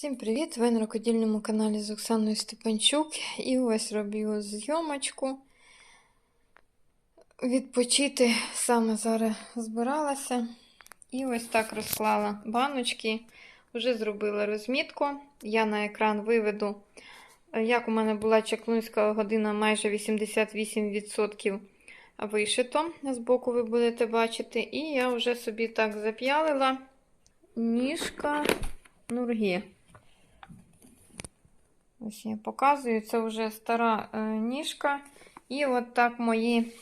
Всім привіт! Ви на рукодільному каналі з Оксаною Степанчук. І ось роблю зйомочку. Відпочити саме зараз збиралася. І ось так розклала баночки. Вже зробила розмітку. Я на екран виведу, як у мене була чаклунська година, майже 88% вишито. Збоку ви будете бачити. І я вже собі так зап'ялила ніжка нургі. Ось я показую, це вже стара е, ніжка. І от так мої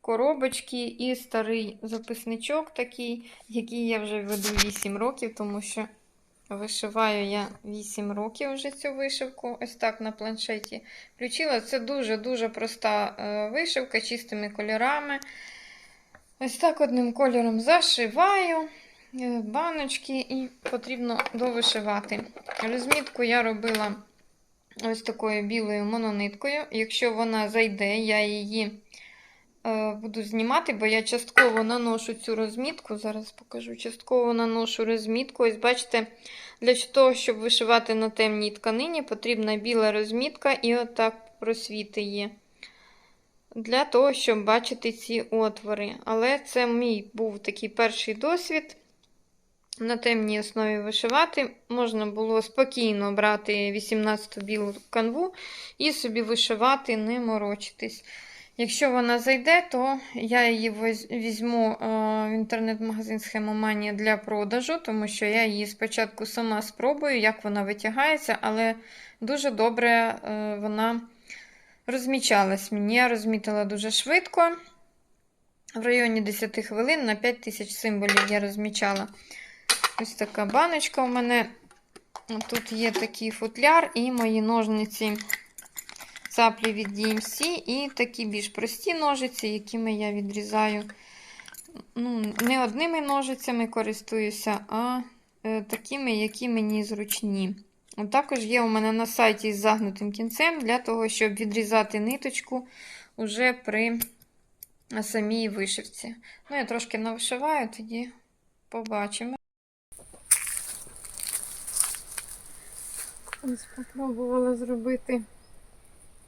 коробочки і старий записничок такий, який я вже веду 8 років, тому що вишиваю я 8 років вже цю вишивку. Ось так на планшеті включила. Це дуже-дуже проста е, вишивка чистими кольорами. Ось так одним кольором зашиваю баночки і потрібно довишивати. Розмітку я робила ось такою білою монониткою. Якщо вона зайде, я її е, буду знімати, бо я частково наношу цю розмітку. Зараз покажу, частково наношу розмітку. Ось бачите, для того, щоб вишивати на темній тканині, потрібна біла розмітка і отак просвіти є. Для того, щоб бачити ці отвори. Але це мій був такий перший досвід. На темній основі вишивати можна було спокійно брати 18-ту білу канву і собі вишивати, не морочитись. Якщо вона зайде, то я її візьму в інтернет-магазин Схемоманія для продажу, тому що я її спочатку сама спробую, як вона витягається, але дуже добре вона розмічалась мені. Я розмітила дуже швидко. В районі 10 хвилин на 5000 символів я розмічала. Ось така баночка у мене. Тут є такий футляр і мої ножниці цаплі від DMC, і такі більш прості ножиці, якими я відрізаю. Ну, Не одними ножицями користуюся, а е, такими, які мені зручні. От також є у мене на сайті з загнутим кінцем, для того, щоб відрізати ниточку уже при самій вишивці. Ну, я трошки навишиваю, тоді побачимо. Спробувала зробити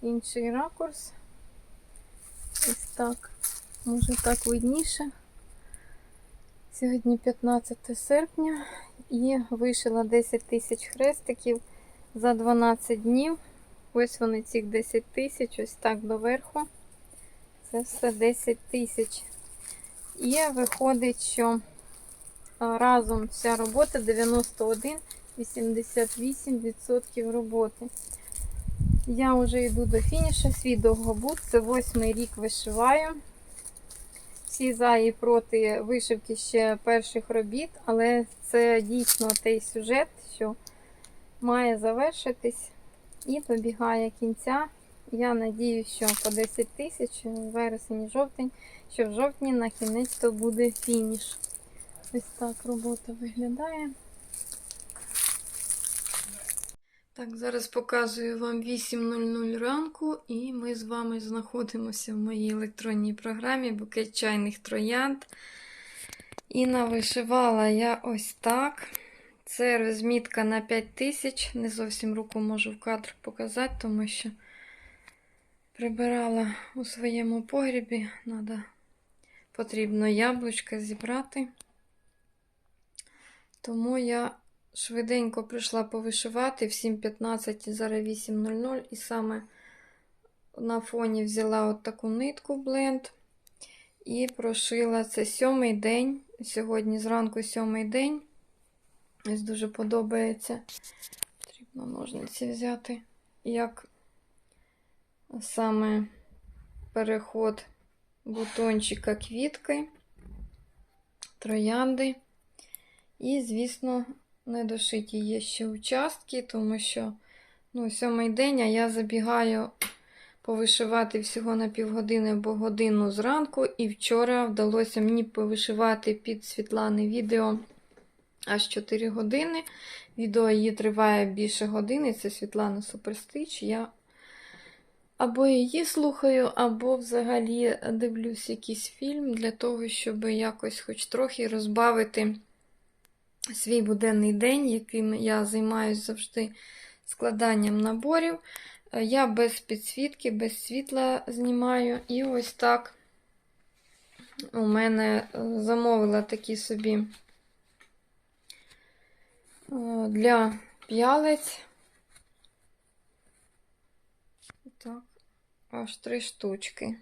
інший ракурс. Ось так, може так видніше. Сьогодні 15 серпня і вишила 10 тисяч хрестиків за 12 днів. Ось вони цих 10 тисяч, ось так доверху. Це все 10 тисяч. І виходить, що разом вся робота 91 88% роботи. Я вже йду до фінішу, свій довгобуд, це восьмий рік вишиваю. Всі за і проти вишивки ще перших робіт, але це дійсно той сюжет, що має завершитись і добігає кінця. Я надію, що по 10 тисяч вересень жовтень, що в жовтні на кінець то буде фініш. Ось так робота виглядає. Так, зараз показую вам 8.00 ранку, і ми з вами знаходимося в моїй електронній програмі букет чайних троянд. І навишивала я ось так. Це розмітка на 5000. Не зовсім руку можу в кадр показати, тому що прибирала у своєму погрібі. Надо, потрібно яблучка зібрати. Тому я швиденько прийшла повишивати в 7.15 зараз 8.00 і саме на фоні взяла от таку нитку бленд і прошила це сьомий день. Сьогодні зранку сьомий день. Ось дуже подобається. Потрібно ножниці взяти, як саме переход бутончика квітки, троянди. І, звісно, недошиті є ще участки, тому що ну, сьомий день, а я забігаю повишивати всього на півгодини або годину зранку. І вчора вдалося мені повишивати під Світлани відео аж 4 години. Відео її триває більше години. Це Світлана Суперстич. Я або її слухаю, або взагалі дивлюсь якийсь фільм для того, щоб якось хоч трохи розбавити свій буденний день, яким я займаюся завжди складанням наборів. Е, Я без підсвітки, без світла знімаю. І ось так у мене е, замовила такі собі е, для п'ялець. Так, аж три штучки.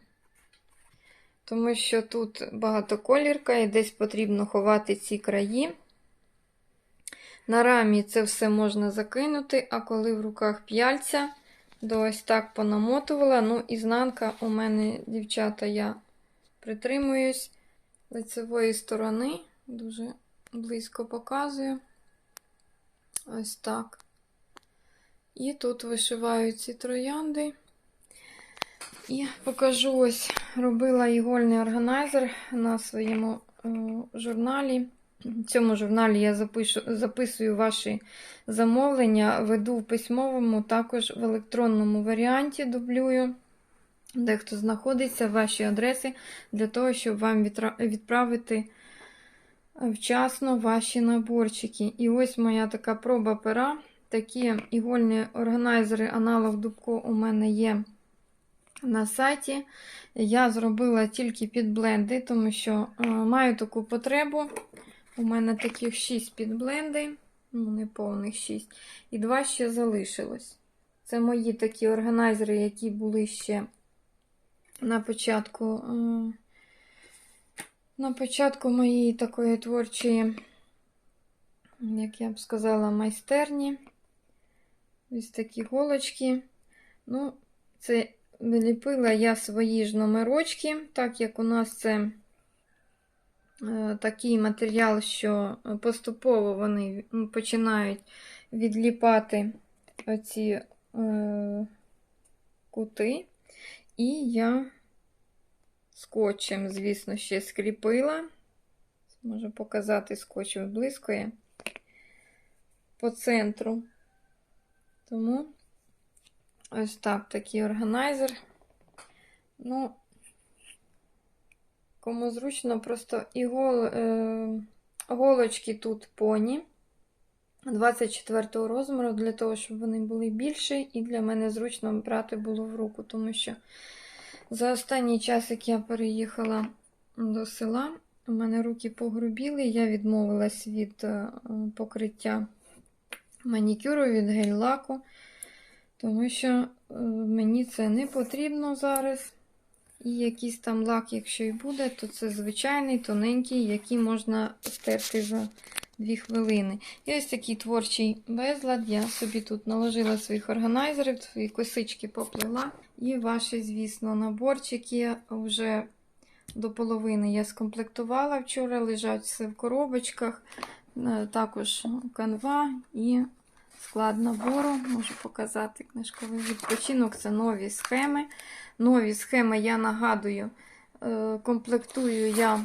Тому що тут багатоколірка і десь потрібно ховати ці краї. На рамі це все можна закинути, а коли в руках п'яльця, то ось так понамотувала. Ну, ізнанка у мене, дівчата, я притримуюсь лицевої сторони, дуже близько показую. Ось так. І тут вишиваю ці троянди. І покажу ось, робила ігольний органайзер на своєму е, журналі. В цьому журналі я запишу, записую ваші замовлення, веду в письмовому, також в електронному варіанті дублюю, де хто знаходиться, ваші адреси, для того, щоб вам відправити вчасно ваші наборчики. І ось моя така проба пера. Такі ігольні органайзери, аналог Дубко у мене є на сайті. Я зробила тільки під бленди, тому що е, маю таку потребу. У мене таких 6 підбленди, ну, не повних 6, і 2 ще залишилось. Це мої такі органайзери, які були ще на початку, на початку моєї такої творчої, як я б сказала, майстерні. Ось такі голочки. Ну, це виліпила я свої ж номерочки, так як у нас це такий матеріал, що поступово вони починають відліпати оці е, кути. І я скотчем, звісно, ще скріпила. Можу показати скотч блискує по центру. Тому ось так такий органайзер. Ну, кому зручно, просто ігол, е, голочки тут поні 24 розміру, для того, щоб вони були більші, і для мене зручно брати було в руку, тому що за останній час, як я переїхала до села, у мене руки погрубіли, я відмовилась від е, покриття манікюру, від гель-лаку, тому що е, мені це не потрібно зараз. І якийсь там лак, якщо і буде, то це звичайний, тоненький, який можна стерти за 2 хвилини. І ось такий творчий безлад. Я собі тут наложила своїх органайзерів, свої косички поплила. І ваші, звісно, наборчики вже до половини я скомплектувала вчора, лежать все в коробочках. Е, Також канва і склад набору. Можу показати книжковий відпочинок. Це нові схеми. Нові схеми, я нагадую, е, комплектую я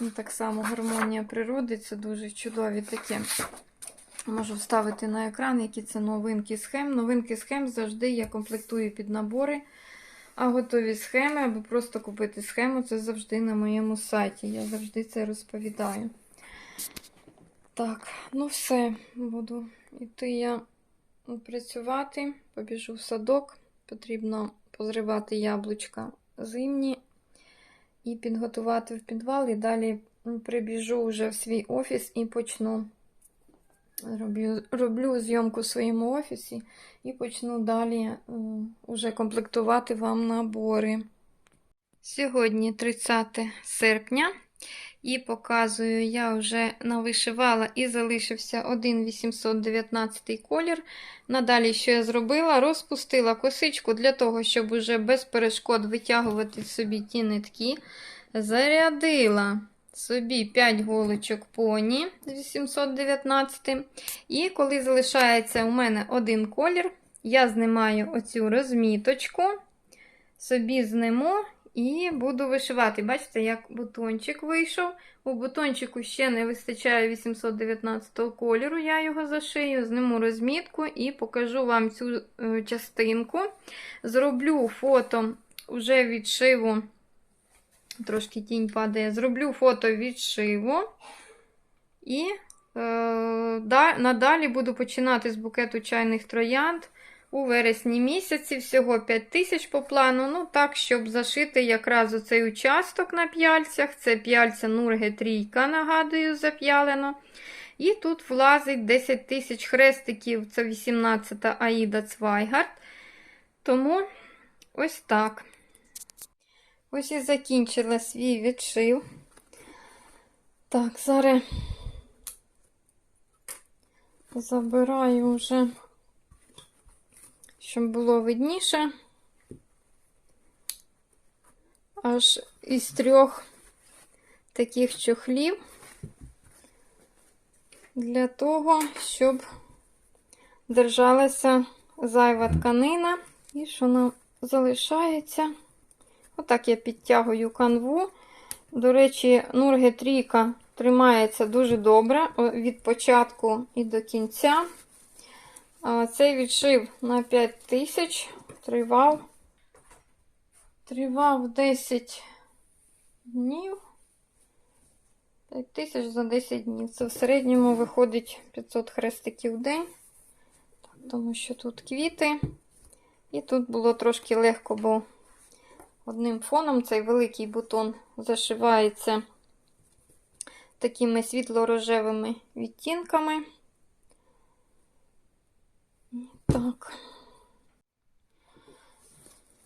ну, так само гармонія природи. Це дуже чудові такі. Можу вставити на екран, які це новинки схем. Новинки схем завжди я комплектую під набори. А готові схеми, або просто купити схему, це завжди на моєму сайті. Я завжди це розповідаю. Так, ну все, буду йти я працювати, побіжу в садок. Потрібно позривати яблучка зимні і підготувати в підвал. І далі прибіжу вже в свій офіс і почну. Роблю, роблю зйомку в своєму офісі і почну далі е, уже комплектувати вам набори. Сьогодні 30 серпня. І показую, я вже навишивала і залишився один 819 колір. Надалі, що я зробила, розпустила косичку для того, щоб уже без перешкод витягувати собі ті нитки. Зарядила собі 5 голочок поні 819. І коли залишається у мене один колір, я знімаю оцю розміточку, собі зниму. І буду вишивати. Бачите, як бутончик вийшов. У бутончику ще не вистачає 819 кольору, я його зашию, зниму розмітку і покажу вам цю е, частинку. Зроблю фото вже відшиву, трошки тінь падає, зроблю фото відшиву і Е, Надалі буду починати з букету чайних троянд у вересні місяці. Всього 5 тисяч по плану. Ну, так, щоб зашити якраз оцей участок на п'яльцях. Це п'яльця Нурге трійка, нагадую, зап'ялено. І тут влазить 10 тисяч хрестиків. Це 18-та Аїда Цвайгард. Тому ось так. Ось і закінчила свій відшив. Так, зараз забираю вже, щоб було видніше. Аж із трьох таких чохлів для того, щоб держалася зайва тканина і що нам залишається. Отак я підтягую канву. До речі, Нурге трійка тримається дуже добре від початку і до кінця. Цей відшив на 5 тисяч тривав, тривав 10 днів. 5 тисяч за 10 днів. Це в середньому виходить 500 хрестиків в день, тому що тут квіти. І тут було трошки легко, бо одним фоном цей великий бутон зашивається такими світло-рожевими відтінками. Так.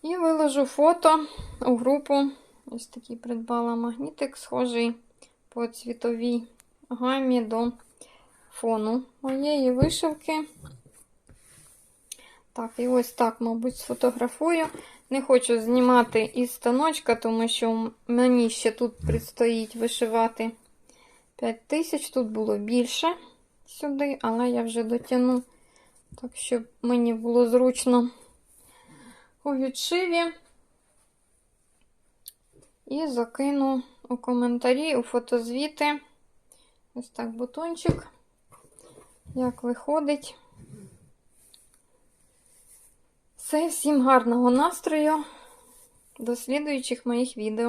І виложу фото у групу. Ось такий придбала магнітик, схожий по цвітовій гамі до фону моєї вишивки. Так, і ось так, мабуть, сфотографую. Не хочу знімати із станочка, тому що мені ще тут предстоїть вишивати 5 тисяч. Тут було більше сюди, але я вже дотягну, так, щоб мені було зручно у відшиві. І закину у коментарі, у фотозвіти. Ось так бутончик, як виходить. Все, всім гарного настрою. До слідуючих моїх відео.